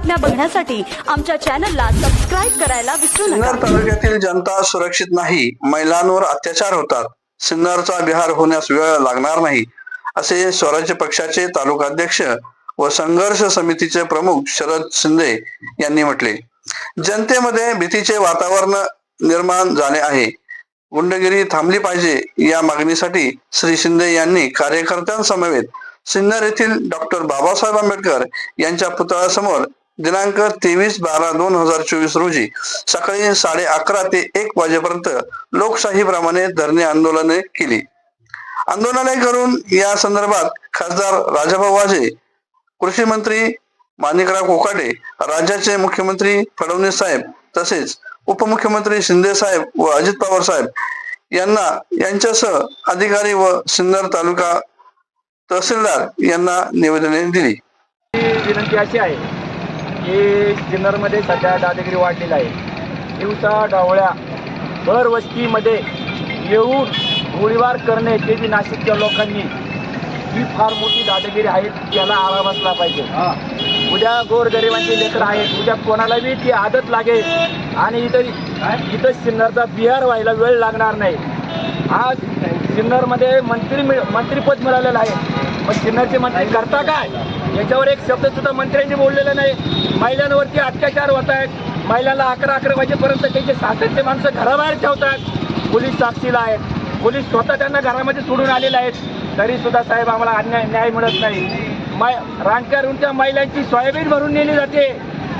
बातम्या बघण्यासाठी आमच्या चॅनलला सबस्क्राईब करायला विसरू नका. सिन्नर तालुक्यातील जनता सुरक्षित नाही महिलांवर अत्याचार होतात. सिन्नरचा बिहार होण्यास वेळ लागणार नाही असे स्वराज्य पक्षाचे तालुकाध्यक्ष व संघर्ष समितीचे प्रमुख शरद शिंदे यांनी म्हटले. जनतेमध्ये भीतीचे वातावरण निर्माण झाले आहे. गुंडगिरी थांबली पाहिजे या मागणीसाठी श्री शिंदे यांनी कार्यकर्त्यांसमवेत सिन्नर येथील डॉक्टर बाबासाहेब आंबेडकर यांच्या पुतळ्यासमोर दिनांक तेवीस बारा दोन हजार चोवीस रोजी सकाळी साडे अकरा ते एक वाजेपर्यंत लोकशाहीप्रमाणे धरणे आंदोलने केली. आंदोलने करून या संदर्भात खासदार राजाभाऊ वाजे कृषी मंत्री माणिकराव कोकाटे राज्याचे मुख्यमंत्री फडणवीस साहेब तसेच उपमुख्यमंत्री शिंदे साहेब व अजित पवार साहेब यांना यांच्यासह अधिकारी व सिन्नर तालुका तहसीलदार यांना निवेदने दिली. विनंती अशी आहे की सिन्नरमध्ये सध्या दादागिरी वाढलेला आहे. दिवसा डावळ्या भर वस्तीमध्ये येऊन गोळीबार करणे ते बी नाशिकच्या लोकांनी ही फार मोठी दादागिरी आहे याला आळा बसला पाहिजे. उद्या गोरगरिबांचे लेकर आहेत उद्या कोणाला बी ती आदत लागेल आणि इथं इथं सिन्नरचा बिहार व्हायला वेळ लागणार नाही. आज सिन्नरमध्ये मंत्री मिळ मंत्रीपद मिळालेलं आहे. मग सिन्नरचे मंत्री करता काय? याच्यावर एक शब्द सुद्धा मंत्र्यांनी बोललेला नाही. महिलांवरती अत्याचार होत आहेत. महिलांना अकरा अकरा वाजेपर्यंत त्यांचे सासरचे माणसं घराबाहेर ठेवतात. पोलीस साक्षीला आहेत. पोलीस स्वतः त्यांना घरामध्ये सोडून आलेले आहेत. तरी सुद्धा साहेब आम्हाला अन्याय न्याय मिळत नाही. माय रानकारूनच्या महिलांची सोयाबीन भरून नेली जाते.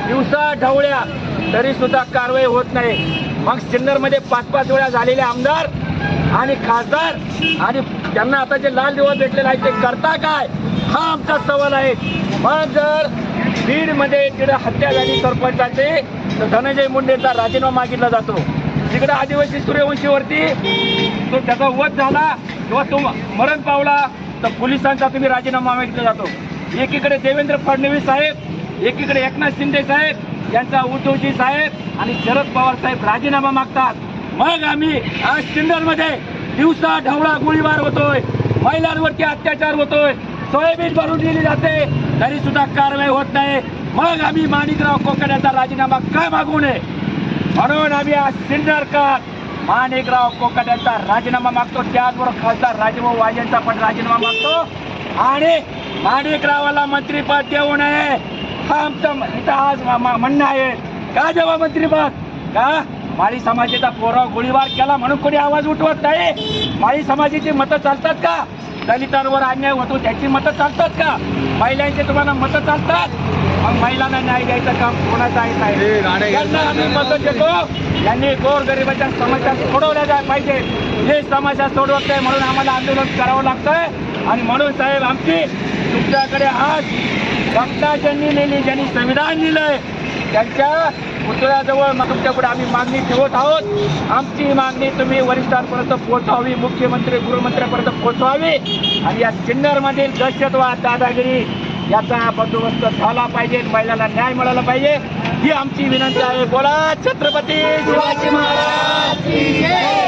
दिवसा ढवळ्या. तरी सुद्धा कारवाई होत नाही. मग सिन्नरमध्ये पाच पाच वेळा झालेले आमदार आणि खासदार आणि त्यांना आता जे लाल दिवस भेटलेले आहेत ते करता काय? हा आमचा सवाल आहे. मग जर बीडमध्ये तिकडे हत्या झाली सरपंचाचे तर धनंजय मुंडेचा राजीनामा मागितला जातो. तिकडे आदिवासी सूर्यवंशीवरती तो त्याचा वध झाला किंवा तो मरण पावला तर पोलिसांचा तुम्ही राजीनामा मागितला जातो. एकीकडे देवेंद्र फडणवीस साहेब एकीकडे एकनाथ शिंदे साहेब यांचा उद्धवजी साहेब आणि शरद पवार साहेब राजीनामा मागतात. मग आम्ही आज सिन्नरमध्ये दिवसा ढवळा गोळीबार होतोय महिलांवरती अत्याचार होतोय. सोयाबीन भरून दिली जाते. तरी सुद्धा कारवाई होत नाही. मग आम्ही माणिकराव कोकड्याचा राजीनामा का मागू नये? म्हणून आम्ही आज सिन्नरकर माणिकराव कोकड्यांचा राजीनामा मागतो. त्याचबरोबर खासदार राजभाऊ वाजेंचा पण राजीनामा मागतो. आणि माणिकरावाला मंत्रीपद देऊ नये. हा आमचं इथं आज म- म्हणणं आहे. का देवा मंत्रीपद? का? माळी समाजाचा पोरा गोळीबार केला म्हणून कोणी आवाज उठवत नाही? माळी समाजाची मतं चालतात का? दलितांवर अन्याय होतो त्याची मतं चालतात का? महिलांचे तुम्हाला मतं चालतात? मग महिलांना न्याय द्यायचं काम कोणाचं आहे साहेब? यांना आम्ही मतं देतो. यांनी गोर गरिबाच्या समस्या सोडवल्या जाय पाहिजे. हे समस्या सोडवत नाही म्हणून आम्हाला आंदोलन करावं लागतंय. आणि म्हणून साहेब आमची तुमच्याकडे आज समता ज्यांनी लिहिली ज्यांनी संविधान लिहिलंय त्यांच्या पुतळ्याजवळ मग तुमच्याकडे आम्ही मागणी ठेवत आहोत. आमची मागणी तुम्ही वरिष्ठांपर्यंत पोहोचवावी मुख्यमंत्री गृहमंत्र्यांपर्यंत पोहोचवावी. आणि या सिन्नरमधील दहशतवाद दादागिरी याचा बंदोबस्त झाला पाहिजे महिलांना न्याय मिळाला पाहिजे. ही आमची विनंती आहे. बोला छत्रपती शिवाजी महाराज